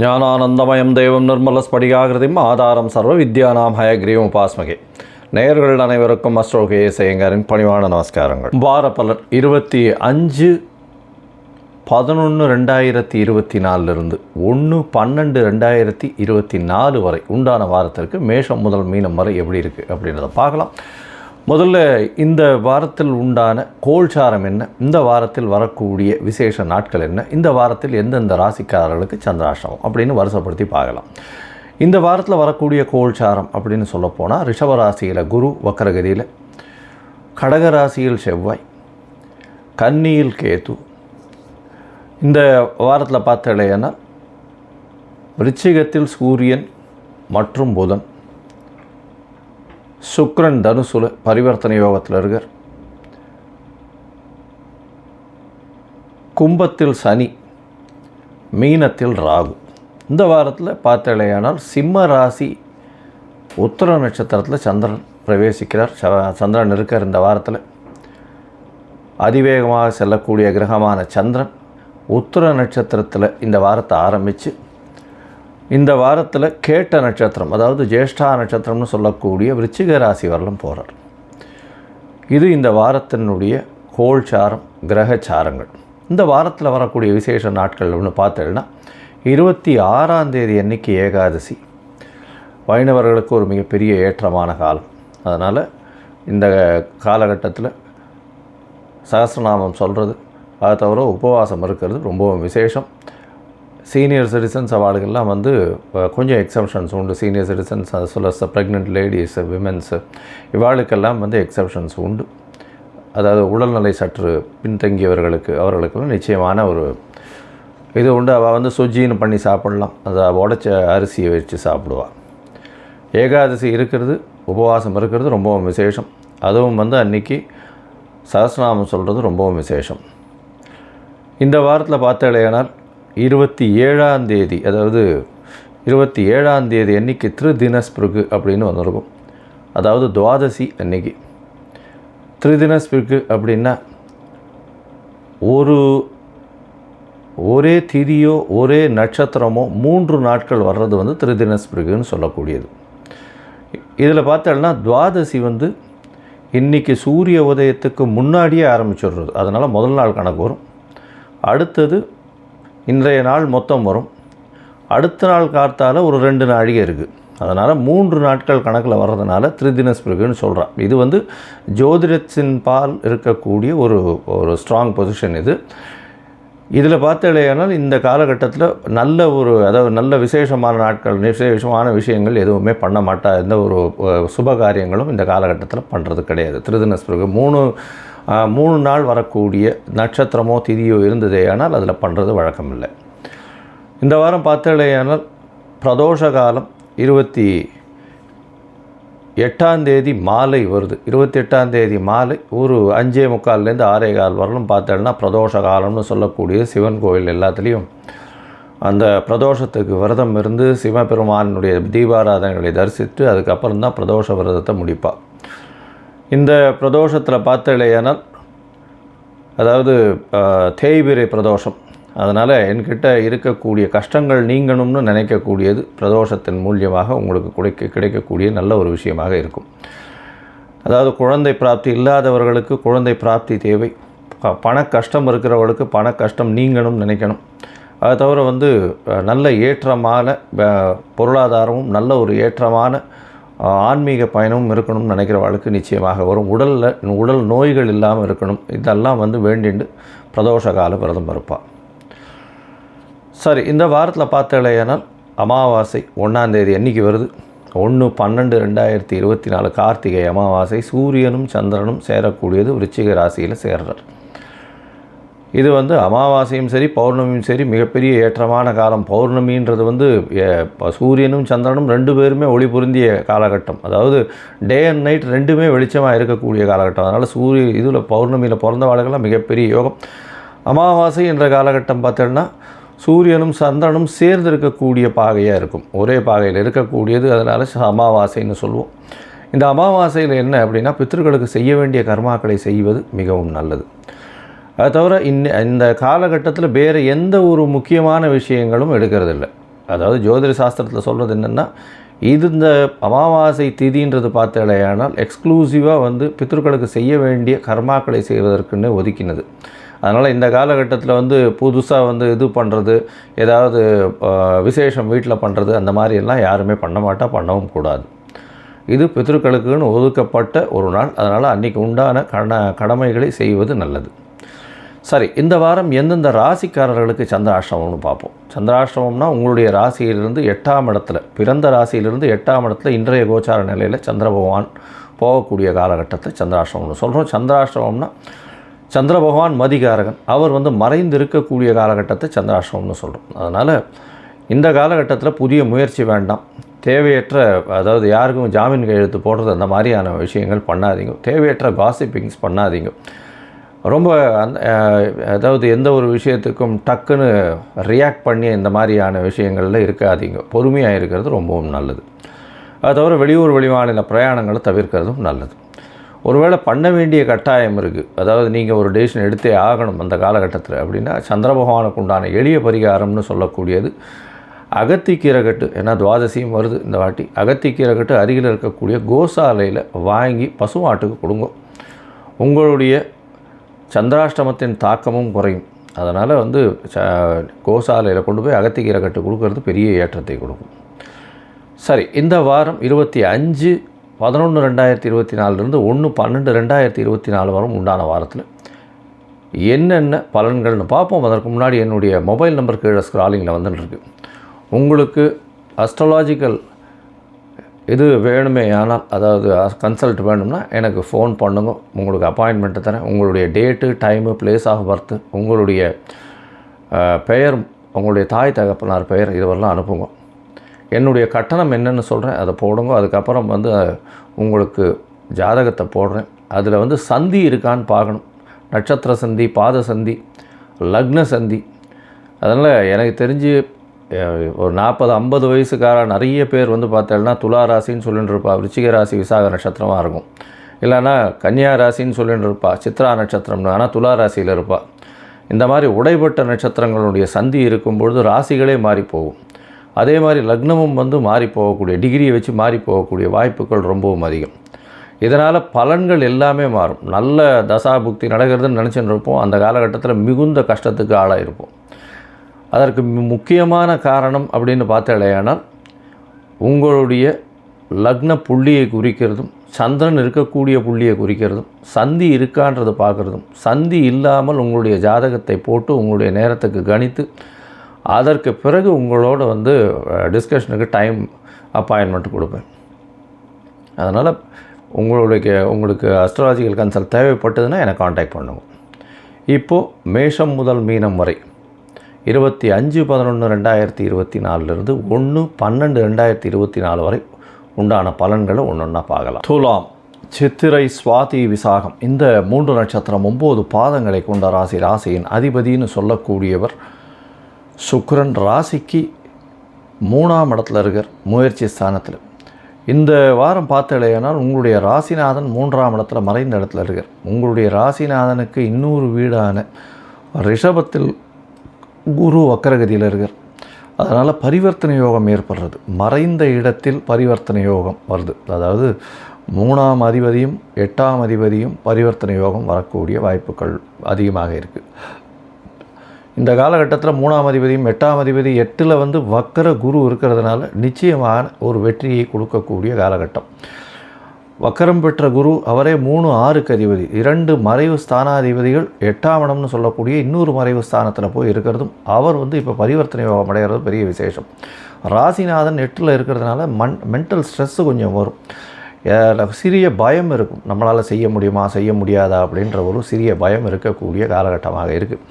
ஞானானந்தமயம் தெய்வம் நிர்மலஸ்படிகாகிருதிம் ஆதாரம் சர்வ வித்யானாம் ஹயக்ரீவம் உபாஸ்மகே. நேயர்கள் அனைவருக்கும் அஸ்ட்ரோகே செய்யங்காரின் பணிவான நமஸ்காரங்கள். வார பலர் இருபத்தி அஞ்சு பதினொன்று ரெண்டாயிரத்தி இருபத்தி நாலுலேருந்து ஒன்று பன்னெண்டு ரெண்டாயிரத்தி இருபத்தி நாலு வரை உண்டான வாரத்திற்கு மேஷம் முதல் மீனம் வரை எப்படி இருக்குது அப்படின்றத பார்க்கலாம். முதல்ல இந்த வாரத்தில் உண்டான கோல்சாரம் என்ன? இந்த வாரத்தில் வரக்கூடிய விசேஷ நாட்கள் என்ன? இந்த வாரத்தில் எந்தெந்த ராசிக்காரர்களுக்கு சந்திராஷ்டமம்? அப்படின்னு வருஷப்படுத்தி பார்க்கலாம். இந்த வாரத்தில் வரக்கூடிய கோல்சாரம் அப்படின்னு சொல்லப்போனால் ரிஷபராசியில் குரு வக்கரகதியில் கடகராசியில் செவ்வாய் கன்னியில் கேது. இந்த வாரத்தில் பார்த்தலைன்னா விருச்சிகத்தில் சூரியன் மற்றும் புதன். சுக்ரன் தனுசுல பரிவர்த்தனை யோகத்தில் இருக்கார். கும்பத்தில் சனி மீனத்தில் ராகு. இந்த வாரத்தில் பார்த்தலையானால் சிம்ம ராசி உத்தர நட்சத்திரத்தில் சந்திரன் பிரவேசிக்கிறார். ச- சந்திரன் இருக்கார் இந்த வாரத்தில். அதிவேகமாக செல்லக்கூடிய கிரகமான சந்திரன் உத்தர நட்சத்திரத்தில் இந்த வாரத்தை ஆரம்பித்து இந்த வாரத்தில் கேட்ட நட்சத்திரம் அதாவது ஜேஷ்டா நட்சத்திரம்னு சொல்லக்கூடிய விருச்சிக ராசி வரலும் போகிறார் இது இந்த வாரத்தினுடைய கோல்சாரம் கிரகச்சாரங்கள் இந்த வாரத்தில் வரக்கூடிய விசேஷ நாட்கள் அப்படின்னு பார்த்தேன்னா இருபத்தி ஆறாம் தேதி அன்னைக்கு ஏகாதசி. வைணவர்களுக்கு ஒரு மிகப்பெரிய ஏற்றமான காலம். அதனால் இந்த காலகட்டத்தில் சகசிரநாமம் சொல்கிறது அதை தவிர உபவாசம் இருக்கிறது ரொம்பவும் விசேஷம். சீனியர் சிட்டிசன்ஸ் அவார்டுகள்லாம் வந்து கொஞ்சம் எக்ஸப்ஷன்ஸ் உண்டு. சீனியர் சிட்டிசன்ஸ் அது சொல்ல ப்ரெக்னென்ட் லேடிஸ் விமென்ஸு இவாளுக்கெல்லாம் வந்து எக்ஸப்ஷன்ஸ் உண்டு. அதாவது உடல்நிலை சற்று பின்தங்கியவர்களுக்கு அவர்களுக்கெல்லாம் நிச்சயமான ஒரு இது உண்டு. அவள் வந்து சுஜின்னு பண்ணி சாப்பிடலாம். அதை உடச்ச அரிசியை வச்சு சாப்பிடுவாள் ஏகாதசி இருக்கிறது உபவாசம் இருக்கிறது ரொம்பவும் விசேஷம். அதுவும் வந்து அன்னைக்கு சஹஸ்ரநாமம் சொல்கிறது ரொம்பவும் விசேஷம். இந்த வாரத்தில் பார்த்தாலேயானால் இருபத்தி ஏழாம் தேதி அதாவது இருபத்தி ஏழாம் தேதி அன்னைக்கு திருதினஸ்பிருகு அப்படின்னு வந்திருக்கும் அதாவது துவாதசி அன்னைக்கு. திருதினஸ்பிருகு அப்படின்னா ஒரு ஒரே திதியோ ஒரே நட்சத்திரமோ மூன்று நாட்கள் வர்றது வந்து திருதினஸ்பிருகுன்னு சொல்லக்கூடியது. இதில் பார்த்தோம்னா துவாதசி வந்து இன்றைக்கி சூரிய உதயத்துக்கு முன்னாடியே ஆரம்பிச்சிடுறது. அதனால் முதல் நாள் கணக்கு வரும். அடுத்தது இன்றைய நாள் மொத்தம் வரும். அடுத்த நாள் காத்தால் ஒரு ரெண்டு நாழிகை இருக்குது அதனால் மூன்று நாட்கள் கணக்கில் வர்றதுனால திருதினஸ்பிருகுன்னு சொல்கிறான் இது வந்து ஜோதிடத்தின் பால் இருக்கக்கூடிய ஒரு ஒரு ஸ்ட்ராங் பொசிஷன் இது. இதில் பார்த்தலையானால் இந்த காலகட்டத்தில் நல்ல ஒரு அதாவது நல்ல விசேஷமான நாட்கள் விசேஷமான விஷயங்கள் எதுவுமே பண்ண மாட்டா. எந்த ஒரு சுப காரியங்களும் இந்த காலகட்டத்தில் பண்ணுறது கிடையாது. திருதினஸ்பிறகு மூணு மூணு நாள் வரக்கூடிய நட்சத்திரமோ திதியோ இருந்ததே ஆனால் அதில் பண்ணுறது வழக்கம் இல்லை இந்த வாரம் பார்த்தலையானால் பிரதோஷ காலம் இருபத்தி எட்டாம் தேதி மாலை வருது. இருபத்தி எட்டாம் தேதி மாலை ஒரு அஞ்சே முக்கால்லேருந்து ஆறே கால் வரலும் பார்த்தோம்னா பிரதோஷ காலம்னு சொல்லக்கூடிய சிவன் கோயில் எல்லாத்துலேயும் அந்த பிரதோஷத்துக்கு விரதம் இருந்து சிவபெருமானுடைய தீபாராதனைகளை தரிசித்து அதுக்கப்புறம் தான் பிரதோஷ விரதத்தை முடிப்பாள் இந்த பிரதோஷத்தில் பார்த்தலையானால் அதாவது தேய்பிரை பிரதோஷம். அதனால் என்கிட்ட இருக்கக்கூடிய கஷ்டங்கள் நீங்கணும்னு நினைக்கக்கூடியது பிரதோஷத்தின் மூலியமாக உங்களுக்கு கிடைக்க கிடைக்கக்கூடிய நல்ல ஒரு விஷயமாக இருக்கும். அதாவது குழந்தை பிராப்தி இல்லாதவர்களுக்கு குழந்தை பிராப்தி தேவை. பண கஷ்டம் இருக்கிறவர்களுக்கு பண கஷ்டம் நீங்கணும்னு நினைக்கணும். அது தவிர வந்து நல்ல ஏற்றமான பொருளாதாரமும் நல்ல ஒரு ஏற்றமான ஆன்மீக பயணமும் இருக்கணும்னு நினைக்கிற நினைக்கிறவர்களுக்கு நிச்சயமாக வரும். உடலில் உடல் நோய்கள் இல்லாமல் இருக்கணும். இதெல்லாம் வந்து வேண்டிண்டு பிரதோஷ கால விரதம் இருப்பாள் சரி இந்த வாரத்தில் பார்த்தலையானால் அமாவாசை ஒன்றாந்தேதி என்றைக்கு வருது. ஒன்று பன்னெண்டு ரெண்டாயிரத்தி இருபத்தி நாலு கார்த்திகை அமாவாசை. சூரியனும் சந்திரனும் சேரக்கூடியது விருச்சிக ராசியில் சேர்றார். இது வந்து அமாவாசையும் சரி பௌர்ணமியும் சரி மிகப்பெரிய ஏற்றமான காலம். பௌர்ணமின்றது வந்து ப- சூரியனும் சந்திரனும் ரெண்டு பேருமே ஒளி பொருந்திய காலகட்டம். அதாவது டே அண்ட் நைட் ரெண்டுமே வெளிச்சமாக இருக்கக்கூடிய காலகட்டம். அதனால் சூரிய இதில் பௌர்ணமியில் பிறந்தவாளுக்கெல்லாம் மிகப்பெரிய யோகம். அமாவாசை என்ற காலகட்டம் பார்த்தோன்னா சூரியனும் சந்திரனும் சேர்ந்து இருக்கக்கூடிய பாகையாக இருக்கும். ஒரே பாகையில் இருக்கக்கூடியது அதனால் அமாவாசைன்னு சொல்லுவோம். இந்த அமாவாசையில் என்ன அப்படின்னா பித்ருக்களுக்கு செய்ய வேண்டிய கர்மாக்களை செய்வது மிகவும் நல்லது. அது தவிர இன்ன இந்த காலகட்டத்தில் வேறு எந்த ஒரு முக்கியமான விஷயங்களும் எடுக்கிறதில்ல. அதாவது ஜோதிட சாஸ்திரத்தில் சொல்கிறது என்னென்னா இது இந்த அமாவாசை திதின்றது பார்த்தாலேயானால் எக்ஸ்க்ளூசிவாக வந்து பித்ருக்களுக்கு செய்ய வேண்டிய கர்மாக்களை செய்வதற்குன்னு ஒதுக்கினது. அதனால் இந்த காலகட்டத்தில் வந்து புதுசாக வந்து இது பண்ணுறது ஏதாவது விசேஷம் வீட்டில் பண்ணுறது அந்த மாதிரி எல்லாம் யாருமே பண்ண மாட்டா பண்ணவும் கூடாது. இது பித்ருக்களுக்குன்னு ஒதுக்கப்பட்ட ஒரு நாள். அதனால் அன்றைக்கி உண்டான கட கடமைகளை செய்வது நல்லது. சரி இந்த வாரம் எந்தெந்த ராசிக்காரர்களுக்கு சந்திராஷ்டமம்னு பார்ப்போம். சந்திராஷ்டமம்னா உங்களுடைய ராசியிலிருந்து எட்டாம் இடத்துல பிறந்த ராசியிலிருந்து எட்டாம் இடத்துல இன்றைய கோச்சார நிலையில் சந்திர பகவான் போகக்கூடிய காலகட்டத்தை சந்திராஷ்டமம்னு சொல்கிறோம் சந்திராஷ்டமம்னா சந்திர பகவான் மதிகாரகன் அவர் வந்து மறைந்து இருக்கக்கூடிய காலகட்டத்தை சந்திராஷ்டமம்னு சொல்கிறோம் அதனால் இந்த காலகட்டத்தில் புதிய முயற்சி வேண்டாம். தேவையற்ற அதாவது யாருக்கும் ஜாமீன் கையெழுத்து போடுறது அந்த மாதிரியான விஷயங்கள் பண்ணாதீங்க. தேவையற்ற காசிப்பிங்ஸ் பண்ணாதீங்க. ரொம்ப அந் அதாவது எந்த ஒரு விஷயத்துக்கும் டக்குன்னு ரியாக்ட் பண்ணி இந்த மாதிரியான விஷயங்களில் இருக்காதீங்க. பொறுமையாக இருக்கிறது ரொம்பவும் நல்லது. அது தவிர வெளியூர் வெளிமாநில பிரயாணங்களை தவிர்க்கிறதும் நல்லது. ஒருவேளை பண்ண வேண்டிய கட்டாயம் இருக்குது அதாவது நீங்கள் ஒரு டெசிஷன் எடுத்தே ஆகணும் அந்த காலகட்டத்தில் அப்படின்னா சந்திர பகவானுக்கு உண்டான எளிய பரிகாரம்னு சொல்லக்கூடியது அகத்திக்கீரகட்டு ஏன்னா துவாதசியும் வருது இந்த வாட்டி அகத்திக்கீரகட்டு அருகில் இருக்கக்கூடிய கோசாலையில் வாங்கி பசுமாட்டுக்கு கொடுங்க. உங்களுடைய சந்திராஷ்டமத்தின் தாக்கமும் குறையும். அதனால் வந்து ச கோசாலையில் கொண்டு போய் அகத்திக்கீரை கட்டு கொடுக்கறது பெரிய ஏற்றத்தை கொடுக்கும். சரி இந்த வாரம் இருபத்தி அஞ்சு பதினொன்று ரெண்டாயிரத்தி இருபத்தி நாலுலேருந்து ஒன்று பன்னெண்டு ரெண்டாயிரத்தி இருபத்தி நாலு வாரம் உண்டான வாரத்தில். என்னென்ன பலன்கள்னு பார்ப்போம். அதற்கு முன்னாடி என்னுடைய மொபைல் நம்பர் கீழே ஸ்க்ராலிங்கில் வந்துட்டுருக்கு உங்களுக்கு அஸ்ட்ராலாஜிக்கல் இது வேணுமே ஆனால் அதாவது கன்சல்ட் வேணும்னா எனக்கு ஃபோன் பண்ணுங்க. உங்களுக்கு அப்பாயின்மெண்ட்டு தரேன். உங்களுடைய date time place of birth உங்களுடைய பெயர் உங்களுடைய தாய் தகப்பனார் பெயர் இதுவரெல்லாம் அனுப்புங்க. என்னுடைய கட்டணம் என்னென்னு சொல்கிறேன் அதை போடுங்க. அதுக்கப்புறம் வந்து உங்களுக்கு ஜாதகத்தை போடுறேன். அதில் வந்து சந்தி இருக்கான்னு பார்க்கணும். நட்சத்திர சந்தி பாத சந்தி லக்ன சந்தி. அதனால் எனக்கு தெரிஞ்சு ஒரு நாற்பது ஐம்பது வயசுக்கார நிறைய பேர் வந்து பார்த்தேன்னா துலா ராசின்னு சொல்லிட்டு இருப்பா விருச்சிக ராசி விசாக நட்சத்திரமாக இருக்கும். இல்லைன்னா கன்னியா ராசின்னு சொல்லிட்டு இருப்பா சித்ரா நட்சத்திரம்னு ஆனால் துலா ராசியில் இருப்பா. இந்த மாதிரி உடைப்பட்ட நட்சத்திரங்களுடைய சந்தி இருக்கும்பொழுது ராசிகளே மாறி போகும். அதே மாதிரி லக்னமும் வந்து மாறி போகக்கூடிய டிகிரியை வச்சு மாறி போகக்கூடிய வாய்ப்புகள் ரொம்பவும் அதிகம். இதனால் பலன்கள் எல்லாமே மாறும். நல்ல தசாபுக்தி நடக்கிறதுன்னு நினச்சின்னு இருப்போம். அந்த காலகட்டத்தில் மிகுந்த கஷ்டத்துக்கு ஆளாக இருப்போம் அதற்கு முக்கியமான காரணம் அப்படின்னு பார்த்தாலேயானால் உங்களுடைய லக்ன புள்ளியை குறிக்கிறதும் சந்திரன் இருக்கக்கூடிய புள்ளியை குறிக்கிறதும் சந்தி இருக்கான்றது பார்க்குறதும் சந்தி இல்லாமல் உங்களுடைய ஜாதகத்தை போட்டு உங்களுடைய நேரத்துக்கு கணித்து அதற்கு பிறகு உங்களோட வந்து டிஸ்கஷனுக்கு டைம் அப்பாயின்மெண்ட் கொடுப்பேன். அதனால் உங்களுடைய உங்களுக்கு அஸ்ட்ராலஜிக்கல் கன்சல்ட் தேவைப்பட்டதுன்னா எனக்கு காண்டாக்ட் பண்ணுவோம் இப்போது மேஷம் முதல் மீனம் வரை இருபத்தி அஞ்சு பதினொன்று ரெண்டாயிரத்தி இருபத்தி நாலுலேருந்து ஒன்று பன்னெண்டு ரெண்டாயிரத்தி இருபத்தி நாலு வரை உண்டான பலன்களை ஒன்று ஒன்றா பார்க்கலாம். துலாம் சித்திரை சுவாதி விசாகம். இந்த மூன்று நட்சத்திரம் ஒம்பது பாதங்களை கொண்ட ராசி ராசியின் அதிபதின்னு சொல்லக்கூடியவர் சுக்கரன் ராசிக்கு மூணாம் இடத்துல இருக்கார் முயற்சி ஸ்தானத்தில். இந்த வாரம் பார்த்தலையானால் உங்களுடைய ராசிநாதன் மூன்றாம் இடத்துல மறைந்த இடத்துல இருக்கார். உங்களுடைய ராசிநாதனுக்கு இன்னொரு வீடான ரிஷபத்தில் குரு வக்கரகதியில் இருக்கார். அதனால் பரிவர்த்தனை யோகம் ஏற்படுறது. மறைந்த இடத்தில் பரிவர்த்தனை யோகம் வருது. அதாவது மூணாம் அதிபதியும் எட்டாம் அதிபதியும் பரிவர்த்தனை யோகம் வரக்கூடிய வாய்ப்புகள் அதிகமாக இருக்குது இந்த காலகட்டத்தில் மூணாம் அதிபதியும் எட்டாம் அதிபதி எட்டில் வந்து வக்கர குரு இருக்கிறதுனால நிச்சயமான ஒரு வெற்றியை கொடுக்கக்கூடிய காலகட்டம். வக்கரம் பெற்ற குரு அவரே மூணு ஆறுக்கு அதிபதி இரண்டு மறைவு ஸ்தானாதிபதிகள் எட்டாம் இடம்னு சொல்லக்கூடிய இன்னொரு மறைவு ஸ்தானத்தில் போய் இருக்கிறதும் அவர் வந்து இப்போ பரிவர்த்தனை யோகம் அடைகிறது பெரிய விசேஷம். ராசிநாதன் எட்டில் இருக்கிறதுனால மண் மென்டல் ஸ்ட்ரெஸ்ஸு கொஞ்சம் வரும். சிறிய பயம் இருக்கும். நம்மளால் செய்ய முடியுமா செய்ய முடியாதா அப்படின்ற ஒரு சிறிய பயம் இருக்கக்கூடிய காலகட்டமாக இருக்குது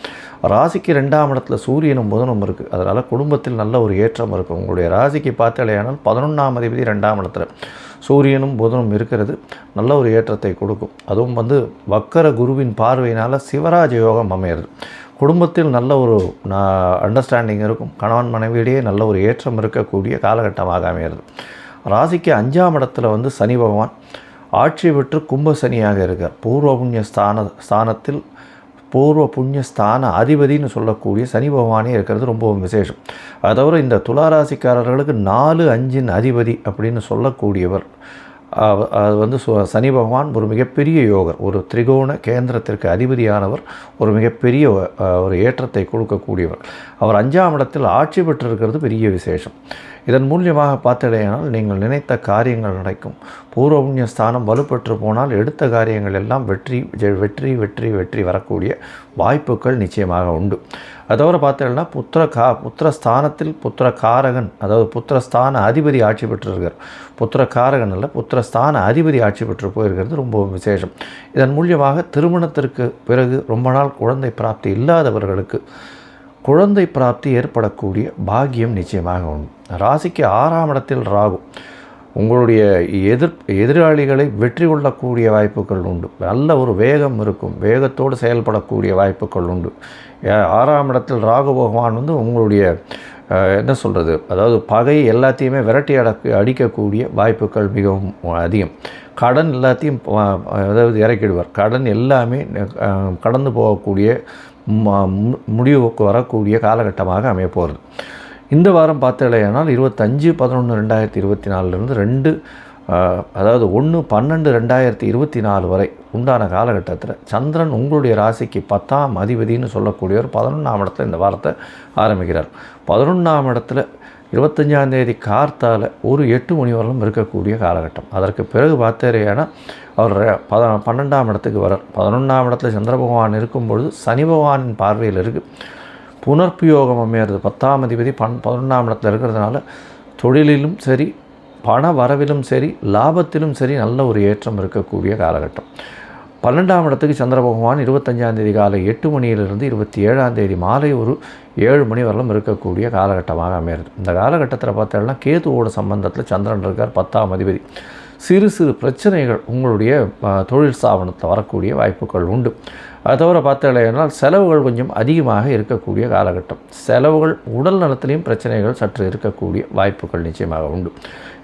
ராசிக்கு ரெண்டாம் இடத்துல சூரியனும் புதனும் இருக்குது அதனால் குடும்பத்தில் நல்ல ஒரு ஏற்றம் இருக்கும். உங்களுடைய ராசிக்கு பார்த்தாலேயானால் பதினொன்றாம் அதிபதி ரெண்டாம் இடத்துல. சூரியனும் புதனும் இருக்கிறது நல்ல ஒரு ஏற்றத்தை கொடுக்கும். அதுவும் வந்து வக்கர குருவின் பார்வையினால் சிவராஜ யோகம் அமையிறது. குடும்பத்தில் நல்ல ஒரு அண்டர்ஸ்டாண்டிங் இருக்கும். கணவன் மனைவியிடையே நல்ல ஒரு ஏற்றம் இருக்கக்கூடிய காலகட்டமாக அமையிறது. ராசிக்கு அஞ்சாம் இடத்துல வந்து சனி பகவான் ஆட்சி பெற்று கும்ப சனியாக இருக்கார். பூர்வ புண்ணிய ஸ்தான ஸ்தானத்தில் பூர்வ புண்ணிய ஸ்தான அதிபதின்னு சொல்லக்கூடிய சனி பகவானே இருக்கிறது ரொம்பவும் விசேஷம். அது தவிர இந்த துளாராசிக்காரர்களுக்கு நாலு அஞ்சின் அதிபதி அப்படின்னு சொல்லக்கூடியவர். அது வந்து சு- சனி பகவான் ஒரு மிகப்பெரிய யோகர். ஒரு திரிகோண கேந்திரத்திற்கு அதிபதியானவர் ஒரு மிகப்பெரிய ஒரு ஏற்றத்தை கொடுக்கக்கூடியவர். அவர் அஞ்சாம் இடத்தில் ஆட்சி பெற்றிருக்கிறது பெரிய விசேஷம். இதன் மூலியமாக பார்த்தடையானால் நீங்கள் நினைத்த காரியங்கள் நடக்கும். பூர்வ புண்ணிய ஸ்தானம் வலுப்பெற்று போனால் எடுத்த காரியங்கள் எல்லாம் வெற்றி ஜெ- வெற்றி வெற்றி வெற்றி வரக்கூடிய வாய்ப்புகள் நிச்சயமாக உண்டு. அதோட பார்த்தீங்கன்னா புத்திர கா புத்திர ஸ்தானத்தில் புத்திர காரகன் அதாவது புத்திரஸ்தான அதிபதி ஆட்சி பெற்றிருக்கார் புத்திர காரகன் அல்ல புத்திரஸ்தான அதிபதி ஆட்சி பெற்று போயிருக்கிறது ரொம்பவும் விசேஷம். இதன் மூலியமாக திருமணத்திற்கு பிறகு ரொம்ப நாள் குழந்தை பிராப்தி இல்லாதவர்களுக்கு குழந்தை பிராப்தி ஏற்படக்கூடிய பாக்கியம் நிச்சயமாக உண்டு. ராசிக்கு ஆறாம் இடத்தில் ராகு. உங்களுடைய எதிர் எதிராளிகளை வெற்றி கொள்ளக்கூடிய வாய்ப்புகள் உண்டு. நல்ல ஒரு வேகம் இருக்கும். வேகத்தோடு செயல்படக்கூடிய வாய்ப்புகள் உண்டு. ஆறாம் இடத்தில் ராகு பகவான் வந்து உங்களுடைய என்ன சொல்கிறது அதாவது பகை எல்லாத்தையுமே விரட்டி அடக்கு அடிக்கக்கூடிய வாய்ப்புகள் மிகவும் அதிகம். கடன் எல்லாத்தையும் அதாவது இறக்கிடுவார். கடன் எல்லாமே கடந்து போகக்கூடிய மு- முடிவுக்கு வரக்கூடிய காலகட்டமாக அமைய போகிறது இந்த வாரம் பார்த்தீங்களேனால் இருபத்தஞ்சு பதினொன்று ரெண்டாயிரத்தி இருபத்தி நாலுலேருந்து ரெண்டு அதாவது ஒன்று பன்னெண்டு ரெண்டாயிரத்தி இருபத்தி நாலு வரை உண்டான காலகட்டத்தில் சந்திரன் உங்களுடைய ராசிக்கு பத்தாம் அதிபதின்னு சொல்லக்கூடியவர் பதினொன்றாம் இடத்துல இந்த வாரத்தை ஆரம்பிக்கிறார். பதினொன்றாம் இடத்துல இருபத்தஞ்சாந்தேதி கார்த்தால் கார்த்தால ஒரு எட்டு மணி வரலும் இருக்கக்கூடிய காலகட்டம். அதற்கு பிறகு பார்த்தேன்னா அவர் பத பன்னெண்டாம் இடத்துக்கு வரார் பதினொன்றாம் இடத்துல சந்திர பகவான் இருக்கும் பொழுது சனி பகவானின் பார்வையில் இருக்குது புனர்பியோகம் அமையிறது. பத்தாம் அதிபதி பன் பதினொன்றாம் இடத்துல இருக்கிறதுனால தொழிலிலும் சரி பண வரவிலும் சரி லாபத்திலும் சரி நல்ல ஒரு ஏற்றம் இருக்கக்கூடிய காலகட்டம். பன்னெண்டாம் இடத்துக்கு சந்திர பகவான் இருபத்தஞ்சாம் தேதி காலை எட்டு மணியிலிருந்து இருபத்தி ஏழாம் தேதி மாலை ஒரு ஏழு மணி வரலும் இருக்கக்கூடிய காலகட்டமாக அமையிறது. இந்த காலகட்டத்தில் பார்த்தோம்னா கேதுவோட சம்பந்தத்தில் சந்திரன் இருக்கார் பத்தாம் அதிபதி. சிறு சிறு பிரச்சனைகள் உங்களுடைய தொழில் ஸ்தாபனத்தில் வரக்கூடிய வாய்ப்புகள் உண்டு. அது தவிர பார்த்தீங்கன்னா செலவுகள் கொஞ்சம் அதிகமாக இருக்கக்கூடிய காலகட்டம். செலவுகள் உடல் நலத்திலையும் பிரச்சனைகள் சற்று இருக்கக்கூடிய வாய்ப்புகள் நிச்சயமாக உண்டு.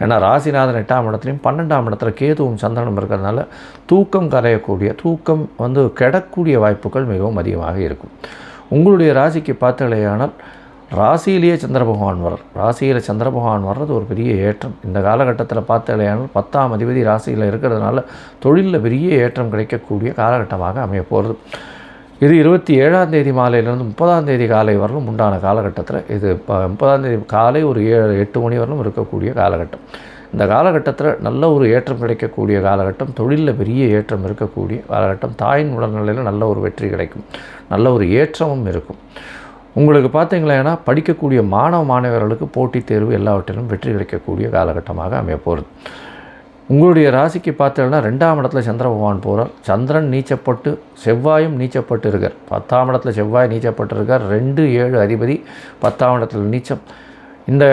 ஏன்னா ராசிநாதன் எட்டாம் இடத்துலையும் பன்னெண்டாம் இடத்துல கேதுவும் சந்திரனும் இருக்கிறதுனால தூக்கம் கரையக்கூடிய தூக்கம் வந்து கிடக்கூடிய வாய்ப்புகள் மிகவும் அதிகமாக இருக்கும். உங்களுடைய ராசிக்கு பார்த்தீங்களேயானால் ராசியிலேயே சந்திர பகவான் வர்றார். ராசியில் சந்திர பகவான் வர்றது ஒரு பெரிய ஏற்றம். இந்த காலகட்டத்தில் பார்த்தீங்களேயானால் பத்தாம் அதிபதி ராசியில் இருக்கிறதுனால தொழிலில் பெரிய ஏற்றம் கிடைக்கக்கூடிய காலகட்டமாக அமைய போகிறது இது இருபத்தி ஏழாம் தேதி மாலையிலேருந்து முப்பதாம் தேதி காலை வரலும் உண்டான காலகட்டத்தில் இது ப- முப்பதாம் தேதி காலை ஒரு ஏழு எட்டு மணி வரலும் இருக்கக்கூடிய காலகட்டம். இந்த காலகட்டத்தில் நல்ல ஒரு ஏற்றம் கிடைக்கக்கூடிய காலகட்டம் தொழிலில் பெரிய ஏற்றம் இருக்கக்கூடிய காலகட்டம் தாயின் உடல்நிலையில் நல்ல ஒரு வெற்றி கிடைக்கும். நல்ல ஒரு ஏற்றமும் இருக்கும். உங்களுக்கு பார்த்தீங்களேன்னா படிக்கக்கூடிய மாணவ மாணவர்களுக்கு போட்டித் தேர்வு எல்லாவற்றிலும் வெற்றி கிடைக்கக்கூடிய காலகட்டமாக அமைய போகிறது உங்களுடைய ராசிக்கு பார்த்தீங்கன்னா ரெண்டாம் இடத்துல சந்திர பகவான் போகிறார் சந்திரன் நீச்சப்பட்டு செவ்வாயும் நீச்சப்பட்டு இருக்கார். பத்தாம் இடத்துல செவ்வாய் நீச்சப்பட்டு இருக்கார் ரெண்டு ஏழு அதிபதி பத்தாம் இடத்துல நீச்சம். இந்த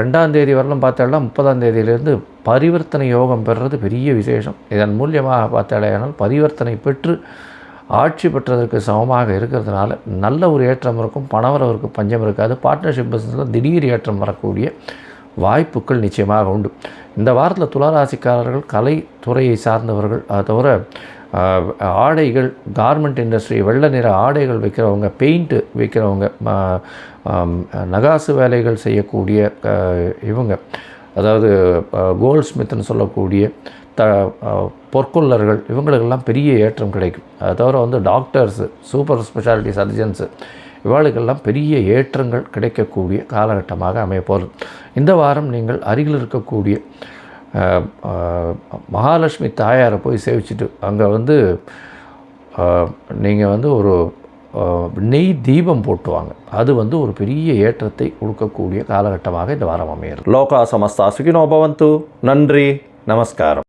ரெண்டாம் தேதி வரலும் பார்த்தாலும் முப்பதாம் தேதியிலேருந்து பரிவர்த்தனை யோகம் பெறுறது பெரிய விசேஷம். இதன் மூலியமாக பார்த்தாலேயானால் பரிவர்த்தனை பெற்று ஆட்சி பெற்றதற்கு சமமாக இருக்கிறதுனால நல்ல ஒரு ஏற்றம் இருக்கும் பணவரவருக்கு பஞ்சம் இருக்காது பார்ட்னர்ஷிப் பிஸ்னஸில் திடீர் ஏற்றம் வரக்கூடிய வாய்ப்புகள் நிச்சயமாக உண்டு. இந்த வாரத்தில் துளாராசிக்காரர்கள் கலைத்துறையை சார்ந்தவர்கள் அது தவிர ஆடைகள் கார்மெண்ட் இண்டஸ்ட்ரி வெள்ளை நிற ஆடைகள் விற்கிறவங்க பெயிண்ட்டு விற்கிறவங்க நகாசு வேலைகள் செய்யக்கூடிய இவங்க அதாவது கோல்ட் ஸ்மித்னு சொல்லக்கூடிய த பொற்கொள்ளர்கள் இவங்களுக்கெல்லாம் பெரிய ஏற்றம் கிடைக்கும். அது தவிர வந்து டாக்டர்ஸு சூப்பர் ஸ்பெஷாலிட்டி சர்ஜன்ஸு இவாளுக்கெல்லாம் பெரிய ஏற்றங்கள் கிடைக்கக்கூடிய காலகட்டமாக அமைய இந்த வாரம் நீங்கள் அருகில் இருக்கக்கூடிய மகாலட்சுமி தாயாரை போய் சேவிச்சுட்டு அங்கே வந்து நீங்கள் வந்து ஒரு நெய் தீபம் போட்டுவாங்க. அது வந்து ஒரு பெரிய ஏற்றத்தை கொடுக்கக்கூடிய காலகட்டமாக இந்த வாரம் அமையிறது லோகா சமஸ்தா சுகினோ பவந்து. நன்றி. நமஸ்காரம்.